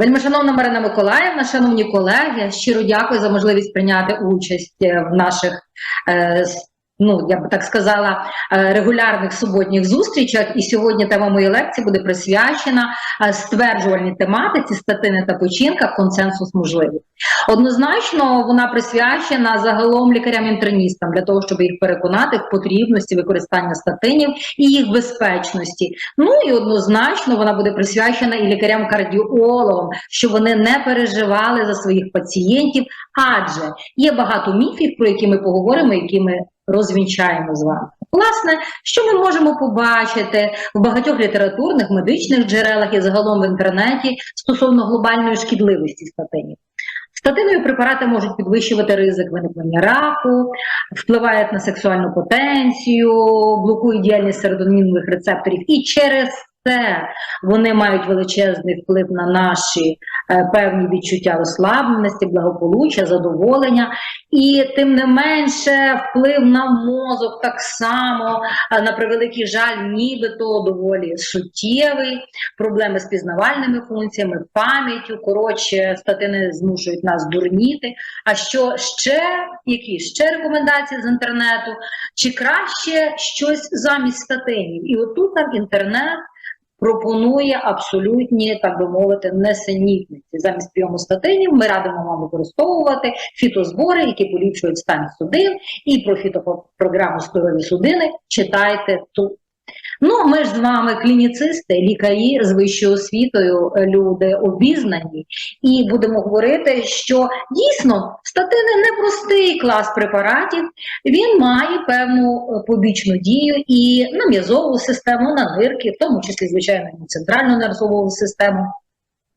Вельмишановна Марина Миколаївна, шановні колеги, щиро дякую за можливість прийняти участь е, в наших, е, ну я б так сказала, е, регулярних суботніх зустрічах. І сьогодні тема моєї лекції буде присвячена е, стверджувальній тематиці статини та починка консенсус можливий. Однозначно, вона присвячена загалом лікарям-інтерністам для того, щоб їх переконати в потрібності використання статинів і їх безпечності. Ну і однозначно вона буде присвячена і лікарям-кардіологам, щоб вони не переживали за своїх пацієнтів, адже є багато міфів, про які ми поговоримо, які ми розвінчаємо з вами. Власне, що ми можемо побачити в багатьох літературних медичних джерелах і загалом в інтернеті стосовно глобальної шкідливості статинів. Статинові препарати можуть підвищувати ризик виникнення раку, впливають на сексуальну потенцію, блокують діяльність серотонінних рецепторів, і через це вони мають величезний вплив на наші е, певні відчуття розслабленості, благополуччя, задоволення, і тим не менше вплив на мозок так само, е, на превеликий жаль, нібито доволі суттєвий, проблеми з пізнавальними функціями, пам'яттю. Коротше, статини змушують нас дурніти. А що ще, які ще рекомендації з інтернету? Чи краще щось замість статинів? І отут нам інтернет пропонує абсолютні, так би мовити, несенітниці. Замість прийому статинів ми радимо вам використовувати фітозбори, які поліпшують стан судин, і про фітопрограму здорові судини читайте тут. Ну, ми ж з вами клініцисти, лікарі з вищою освітою, е, люди обізнані, і будемо говорити, що дійсно статини не простий клас препаратів, він має певну е, побічну дію і на м'язову систему, на нирки, в тому числі, звичайно, і центральну нервову систему.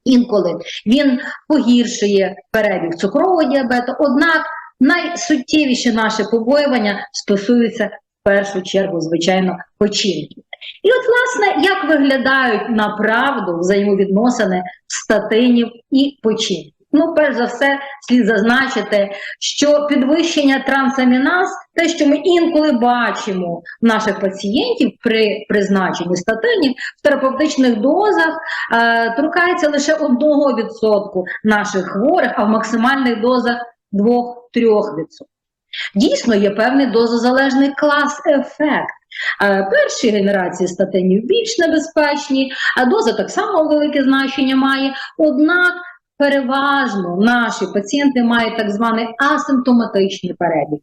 Інколи він погіршує перебіг цукрового діабету. Однак найсуттєвіші наші побоювання стосуються першу чергу, звичайно, печінки. І от, власне, як виглядають на правду взаємовідносини статинів і печінки? Ну, перш за все, слід зазначити, що підвищення трансаміназ, те, що ми інколи бачимо наших пацієнтів при призначенні статинів в терапевтичних дозах, е, торкається лише 1% наших хворих, а в максимальних дозах 2-3%. Дійсно, є певний дозозалежний клас-ефект. Е, Перші генерації статинів більш небезпечні, а доза так само велике значення має. Однак переважно наші пацієнти мають так званий асимптоматичний перебіг.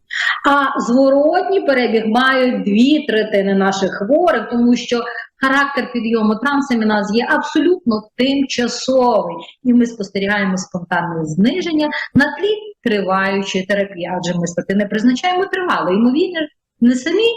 А зворотній перебіг мають дві третини наших хворих, тому що характер підйому трансаміназ є абсолютно тимчасовий, і ми спостерігаємо спонтанне зниження на тлі триваючої терапії, адже ми статини призначаємо тривало. Ймовірно, не самі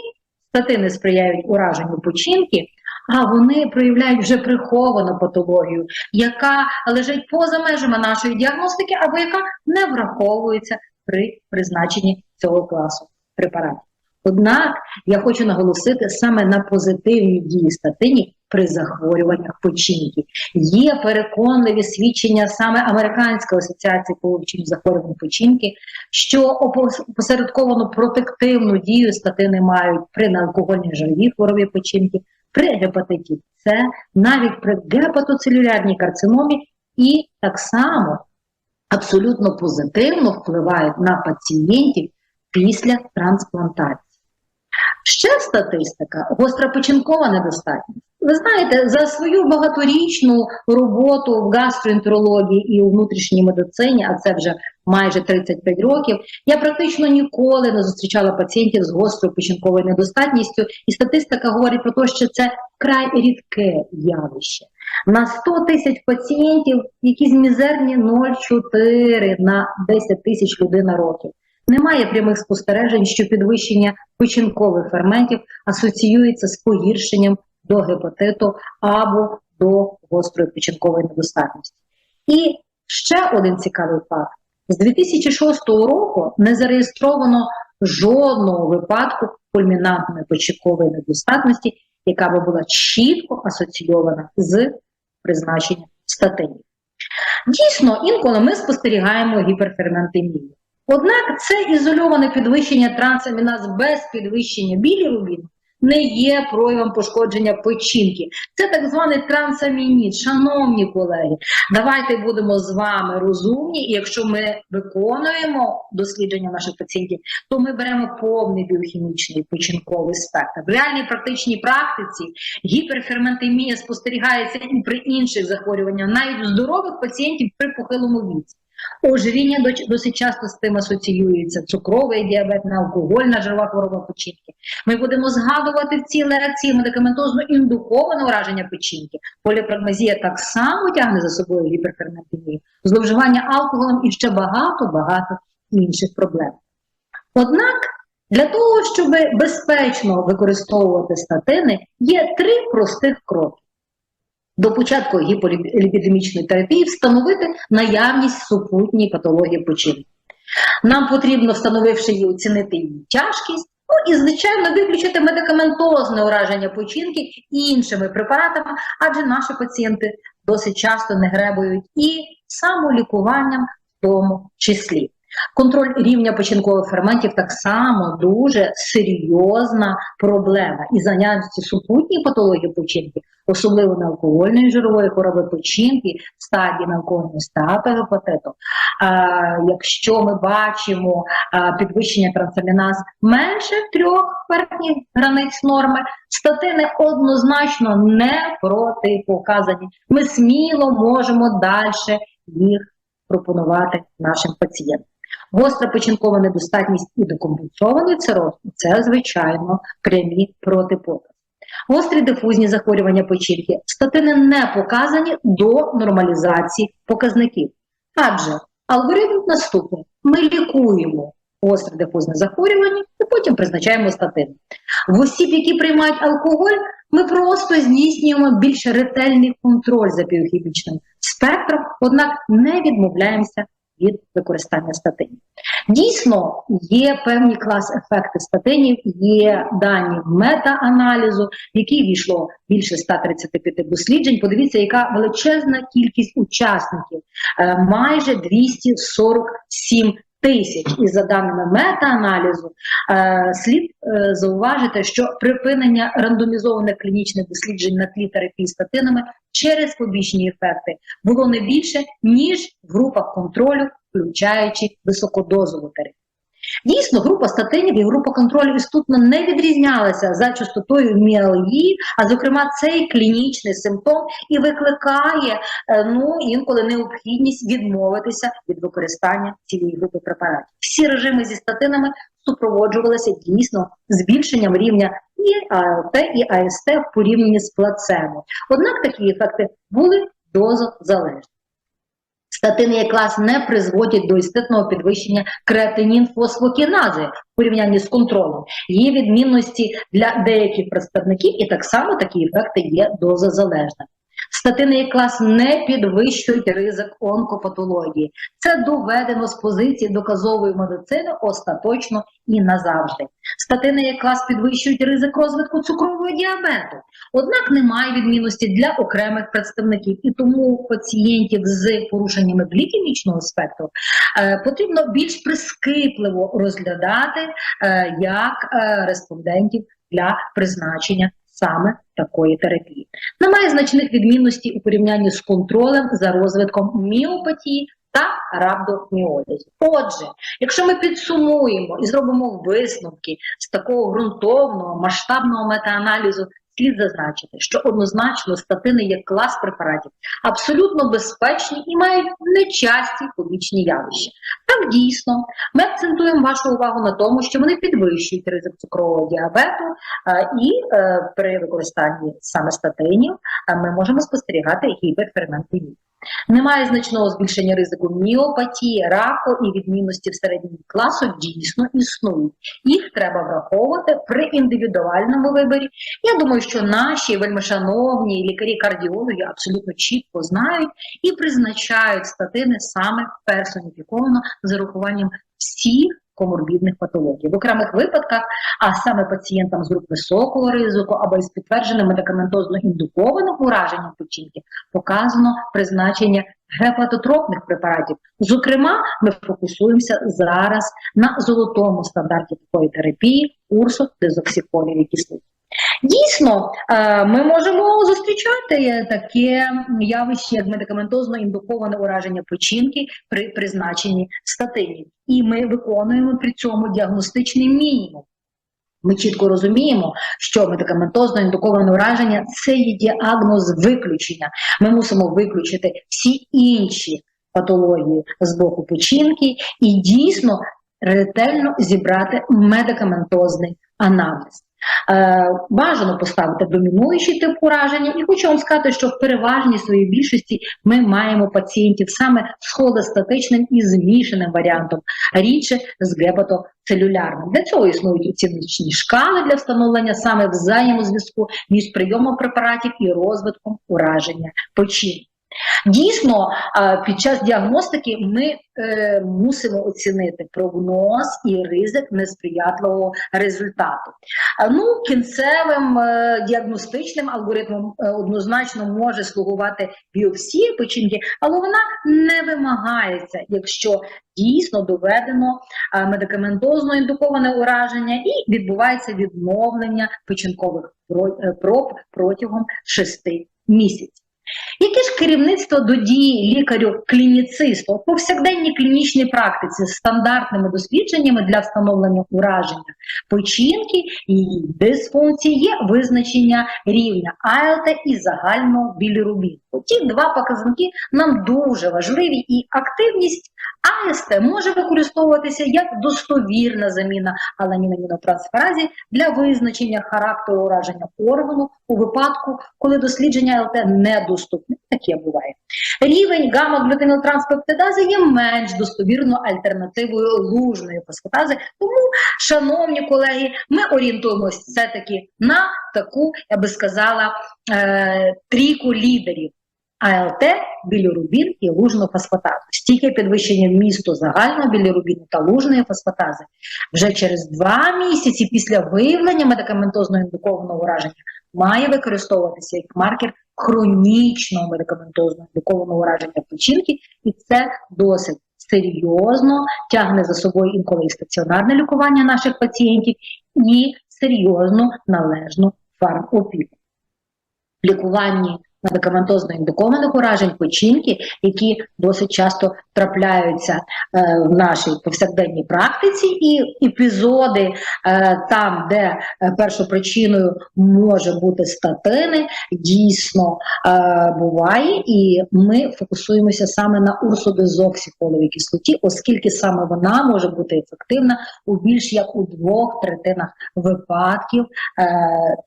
статини сприяють ураженню печінки, а вони проявляють вже приховану патологію, яка лежить поза межами нашої діагностики або яка не враховується при призначенні цього класу препаратів. Однак я хочу наголосити саме на позитивній дії статинів при захворюваннях печінки. Є переконливі свідчення саме Американської асоціації по захворювань печінки, що опосередковано протективну дію статини мають при неалкогольній жировій хворобі печінки, при гепатиті С, навіть при гепатоцелюлярній карциномі, і так само абсолютно позитивно впливають на пацієнтів після трансплантації. Ще статистика гостропечінкова недостатність. Ви знаєте, за свою багаторічну роботу в гастроентерології і у внутрішній медицині, а це вже майже 35 років, я практично ніколи не зустрічала пацієнтів з гострою печінковою недостатністю, і статистика говорить про те, що це вкрай рідке явище. На 100 тисяч пацієнтів якісь мізерні 0,4 на 10 тисяч людей на років. Немає прямих спостережень, що підвищення печінкових ферментів асоціюється з погіршенням до гепатиту або до гострої печінкової недостатності. І ще один цікавий факт: з 2006 року не зареєстровано жодного випадку кульмінантної печінкової недостатності, яка би була чітко асоційована з призначенням статинів. Дійсно, інколи ми спостерігаємо гіперферментемію. Однак це ізольоване підвищення трансаміназ без підвищення білірубіну не є проявом пошкодження печінки. Це так званий трансамініт. Шановні колеги, давайте будемо з вами розумні, і якщо ми виконуємо дослідження наших пацієнтів, то ми беремо повний біохімічний печінковий спектр. В реальній практичній практиці гіперферментемія спостерігається і при інших захворюваннях, навіть у здорових пацієнтів при похилому віці. Ожиріння досить часто з тим асоціюється цукровий діабет, алкогольна жирова хвороба печінки. Ми будемо згадувати в цій лекції медикаментозно індуковане ураження печінки. Поліпрагмазія так само тягне за собою гіперферментемію, зловживання алкоголем і ще багато-багато інших проблем. Однак для того, щоб безпечно використовувати статини, є три простих кроки. До початку гіполіпідемічної терапії встановити наявність супутньої патології печінки. Нам потрібно, встановивши її, оцінити її тяжкість, ну і, звичайно, виключити медикаментозне ураження печінки іншими препаратами, адже наші пацієнти досить часто не гребують і самолікуванням в тому числі. Контроль рівня печінкових ферментів так само дуже серйозна проблема. І за наявності супутньої патології печінки, особливо на алкогольної жирової хвороби печінки, стадії алкогольного стату гепатиту. А, якщо ми бачимо а, підвищення трансаміназ менше трьох верхніх границь норми, статини однозначно не протипоказані. Ми сміло можемо далі їх пропонувати нашим пацієнтам. Гостра печінкова недостатність і декомпенсований цироз – це, звичайно, прямі протипокази. Гострі дифузні захворювання печінки статини не показані до нормалізації показників. Адже алгоритм наступний: ми лікуємо гостре дифузне захворювання і потім призначаємо статини. В осіб, які приймають алкоголь, ми просто здійснюємо більш ретельний контроль за біохімічним спектром, однак не відмовляємося від використання статинів. Дійсно, є певні клас-ефекти статинів, є дані мета-аналізу, в який війшло більше 135 досліджень. Подивіться, яка величезна кількість учасників, е, майже 247 тисяч. І за даними мета-аналізу, е, слід е, зауважити, що припинення рандомізованих клінічних досліджень на тлі терапії статинами через побічні ефекти було не більше, ніж в групах контролю, включаючи високодозову терапію. Дійсно, група статинів і група контролю істотно не відрізнялися за частотою міалгії, а зокрема цей клінічний симптом і викликає е, ну інколи необхідність відмовитися від використання цієї групи препаратів. Всі режими зі статинами супроводжувалися дійсно збільшенням рівня і АЛТ, і АСТ в порівнянні з плацебо. Однак такі ефекти були дозозалежні. Статини як клас не призводять до істотного підвищення креатинін фосфокінази в порівнянні з контролем. Є відмінності для деяких представників, і так само такі ефекти є дозозалежними. Статини як клас не підвищують ризик онкопатології. Це доведено з позиції доказової медицини остаточно і назавжди. Статини як клас підвищують ризик розвитку цукрового діабету. Однак немає відмінності для окремих представників, і тому пацієнтів з порушеннями глікемічного спектру е, потрібно більш прискіпливо розглядати е, як е, респондентів для призначення саме такої терапії. Немає значних відмінностей у порівнянні з контролем за розвитком міопатії та рабдоміолізу. Отже, якщо ми підсумуємо і зробимо висновки з такого ґрунтовного масштабного метааналізу, слід зазначити, що однозначно статини як клас препаратів абсолютно безпечні і мають нечасті побічні явища. Так дійсно, ми акцентуємо вашу увагу на тому, що вони підвищують ризик цукрового діабету, і е, при використанні саме статинів ми можемо спостерігати гіперферментивність. Немає значного збільшення ризику міопатії, раку і відмінності в середньому класу дійсно існують. Їх треба враховувати при індивідуальному виборі. Я думаю, що наші вельмишановні лікарі-кардіологи абсолютно чітко знають і призначають статини саме персоніфіковано з урахуванням всіх коморбідних патологій. В окремих випадках, а саме пацієнтам з груп високого ризику або із підтвердженим медикаментозно індукованим ураженням печінки, показано призначення гепатотропних препаратів. Зокрема, ми фокусуємося зараз на золотому стандарті такої терапії урсо дезоксифолівій кислоті. Дійсно, е, ми можемо зустрічати таке явище, як медикаментозно індуковане ураження печінки при призначенні статинів. І ми виконуємо при цьому діагностичний мінімум. Ми чітко розуміємо, що медикаментозно індуковане ураження це є діагноз виключення. Ми мусимо виключити всі інші патології з боку печінки і дійсно ретельно зібрати медикаментозний аналіз. Е, бажано поставити домінуючий тип ураження, і хочу вам сказати, що в переважній своїй більшості ми маємо пацієнтів саме з холестатичним і змішаним варіантом, рідше з гепатоцелюлярним. Для цього існують оціночні шкали для встановлення саме взаємозв'язку між прийомом препаратів і розвитком ураження печінки. Дійсно, під час діагностики ми е, мусимо оцінити прогноз і ризик несприятливого результату. Ну, кінцевим е, діагностичним алгоритмом е, однозначно може слугувати біопсія печінки, але вона не вимагається, якщо дійсно доведено медикаментозно індуковане ураження і відбувається відновлення печінкових проб протягом 6 місяців. Яке ж керівництво до дії лікарю-клініцисту у повсякденній клінічній практиці з стандартними дослідженнями для встановлення ураження печінки і дисфункції є визначення рівня АЛТ і загального білірубіну. Ті два показники нам дуже важливі, і активність АСТ може використовуватися як достовірна заміна аланінамінотрансферазі для визначення характеру ураження органу у випадку, коли дослідження ЛТ недоступне. Таке буває. Рівень гамма-глютамілтранспептидази є менш достовірною альтернативою лужної фосфатази. Тому, шановні колеги, ми орієнтуємося все-таки на таку, я би сказала, е, трійку лідерів. АЛТ, білірубін і лужну фосфатазу. Стільки підвищення вмісту загального білірубіну та лужної фосфатази вже через два місяці після виявлення медикаментозно індукованого ураження має використовуватися як маркер хронічного медикаментозно індукованого ураження печінки, і це досить серйозно тягне за собою інколи і стаціонарне лікування наших пацієнтів і серйозну належну фармопіку. В лікуванні медикаментозно індукованих уражень печінки, які досить часто трапляються е, в нашій повсякденній практиці, і епізоди е, там, де е, першопричиною може бути статини, дійсно е, буває, і ми фокусуємося саме на урсодезоксифоловій кислоті, оскільки саме вона може бути ефективна у більш як у двох третинах випадків е,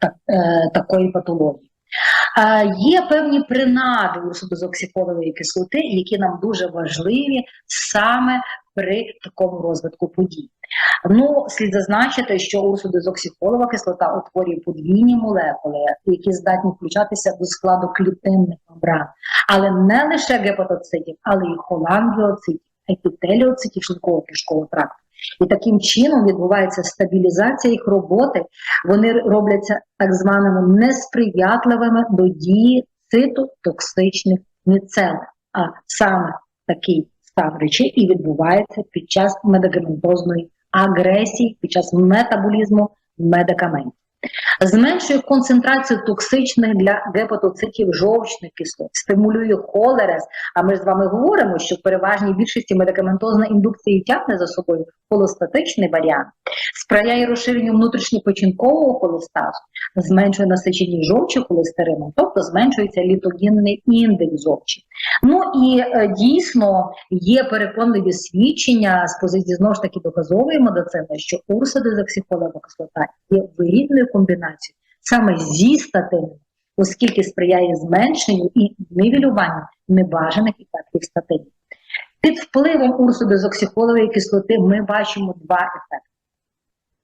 так, е, такої патології. Е, Є певні принади урсодозоксифолової кислоти, які нам дуже важливі саме при такому розвитку подій. Ну, слід зазначити, що урсодозоксифолова кислота утворює подвійні молекули, які здатні включатися до складу клітинних мембран, але не лише гепатоцитів, але й холангіоцитів, епітеліоцитів шлунково кишкового тракту. І таким чином відбувається стабілізація їх роботи. Вони робляться так званими несприятливими до дії цитотоксичних міцел. А саме такий стан речей і відбувається під час медикаментозної агресії, під час метаболізму медикаментів. Зменшує концентрацію токсичних для гепатоцитів жовчних кислот, стимулює холерез. А ми ж з вами говоримо, що в переважній більшості медикаментозна індукція тягне за собою холостатичний варіант, сприяє розширенню внутрішньопечінкового холестазу, зменшує насичені жовчі холестерином, тобто зменшується літогінний індекс жовчі. Ну і е, дійсно є переконливі свідчення з позиції знову ж таки доказової медицини, що урсодезоксифолова кислота є вигідною комбінацією саме зі статинами, оскільки сприяє зменшенню і нивелюванню небажаних ефектів статинів. Під впливом урсодезоксифолової кислоти ми бачимо два ефекти.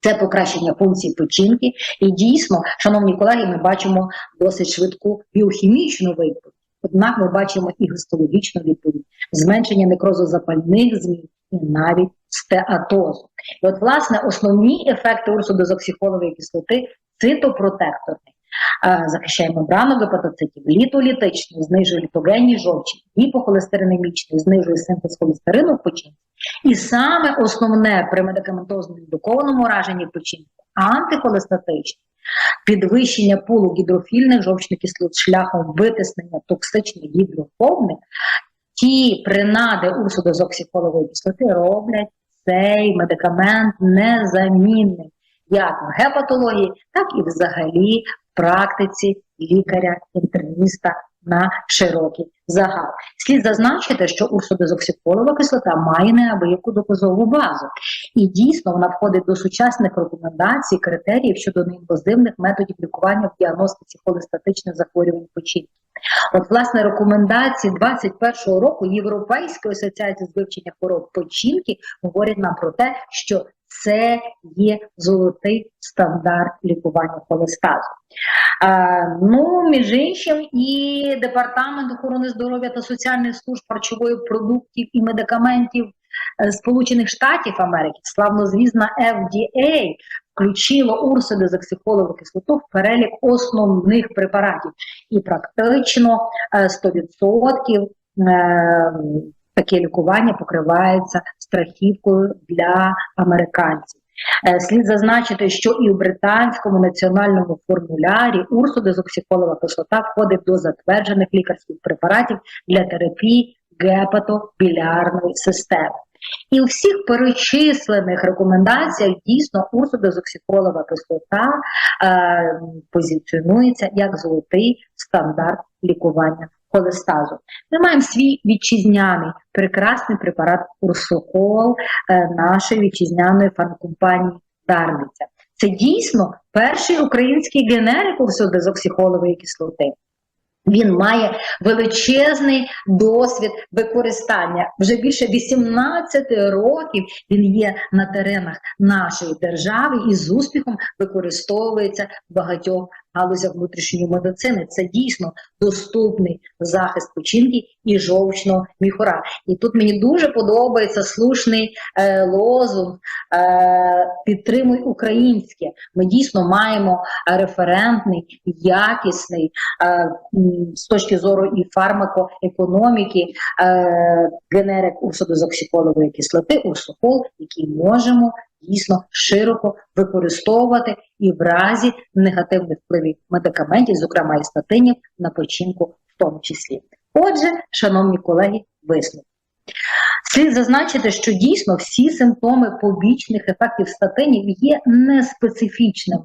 Це покращення функції печінки, і дійсно, шановні колеги, ми бачимо досить швидку біохімічну відповідь. Однак ми бачимо і гістологічну відповідь, зменшення некрозу запальних змін і навіть стеатозу. І от, власне, основні ефекти урсодозоксифолової кислоти цитопротекторний. Е, Захищає мембрану гепатоцитів, літолітичний, знижує літогенні жовчі, гіпохолестеринемічний, знижує синтез холестерину в печінці. І саме основне при медикаментозно індукованому ураженні печінки антихолестатичний підвищення пулу гідрофільних жовчних кислот шляхом витиснення токсичних гідрофобних, ті принади урсодозоксихолової кислоти роблять цей медикамент незамінним як в гепатології, так і взагалі в практиці лікаря-інтерніста на широкий загал. Слід зазначити, що урсодозоксихолова кислота має неабияку доказову базу, і дійсно вона входить до сучасних рекомендацій, критеріїв щодо неінвазивних методів лікування в діагностиці холестатичних захворювань печінки. От, власне, рекомендації 21-го року Європейської асоціації з вивчення хвороб печінки говорять нам про те, що це є золотий стандарт лікування холестазу. Ну, між іншим, і департамент охорони здоров'я та соціальних служб харчової продуктів і медикаментів е, Сполучених Штатів Америки, славнозвісна FDA, включило урсодезоксихолову кислоту в перелік основних препаратів, і практично е, 100% е, таке лікування покривається страхівкою для американців. Е, Слід зазначити, що і в британському національному формулярі урсодезоксихолова кислота входить до затверджених лікарських препаратів для терапії гепатобілярної системи. І у всіх перечислених рекомендаціях дійсно урсодезоксихолова кислота е, позиціонується як золотий стандарт лікування холестазу. Ми маємо свій вітчизняний прекрасний препарат урсохол е, нашої вітчизняної фармкомпанії Дарниця. Це дійсно перший український генерик урсодезоксихолової кислоти. Він має величезний досвід використання. Вже більше 18 років він є на теренах нашої держави і з успіхом використовується в багатьох галузях внутрішньої медицини. Це дійсно доступний захист печінки і жовчного міхура. І тут мені дуже подобається слушний е, лозунг е, підтримуй українське. Ми дійсно маємо референтний, якісний е, з точки зору і фармакоекономіки е, генерик урсодозоксихолової кислоти, урсохол, який можемо дійсно широко використовувати і в разі негативних впливів медикаментів, зокрема і статинів, на печінку в тому числі. Отже, шановні колеги, висновки. Слід зазначити, що дійсно всі симптоми побічних ефектів статинів є неспецифічними.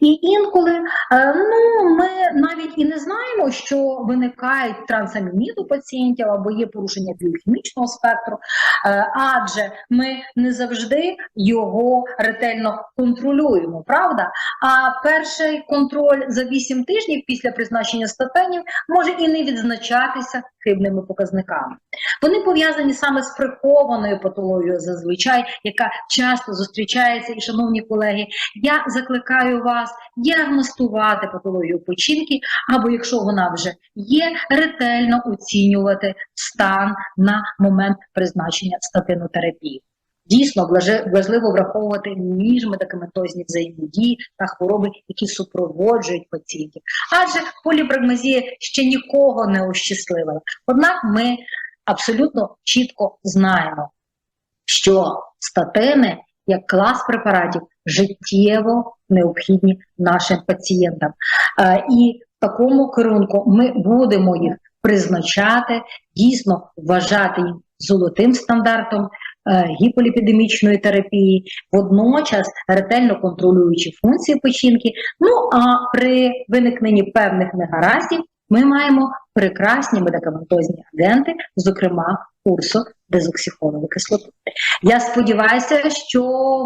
І інколи е, ну, ми навіть і не знаємо, що виникають трансамінід у пацієнтів або є порушення біохімічного спектру, е, адже ми не завжди його ретельно контролюємо, правда? А перший контроль за 8 тижнів після призначення статинів може і не відзначатися хибними показниками. Вони пов'язані саме з прихованою патологією зазвичай, яка часто зустрічається. І, шановні колеги, я закликаю вас діагностувати патологію печінки, або якщо вона вже є, ретельно оцінювати стан на момент призначення статинотерапії. Дійсно, важливо враховувати міжмедикаментозні взаємодії та хвороби, які супроводжують пацієнтів. Адже поліпрагмазія ще нікого не ощасливила. Однак ми абсолютно чітко знаємо, що статини як клас препаратів життєво необхідні нашим пацієнтам. Е, і в такому керунку ми будемо їх призначати, дійсно вважати їх золотим стандартом е, гіполіпідемічної терапії, водночас ретельно контролюючи функції печінки. Ну а при виникненні певних негараздів ми маємо прекрасні медикаментозні агенти, зокрема курсу дезоксихонової кислоти. Я сподіваюся, що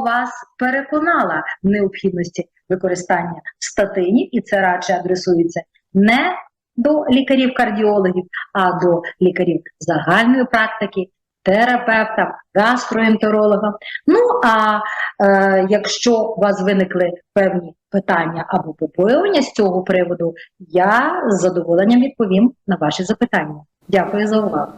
вас переконала в необхідності використання статинів, і це радше адресується не до лікарів-кардіологів, а до лікарів загальної практики, терапевтам, гастроентерологам. Ну а е, якщо у вас виникли певні питання або побоювання з цього приводу, я з задоволенням відповім на ваші запитання. Дякую за увагу.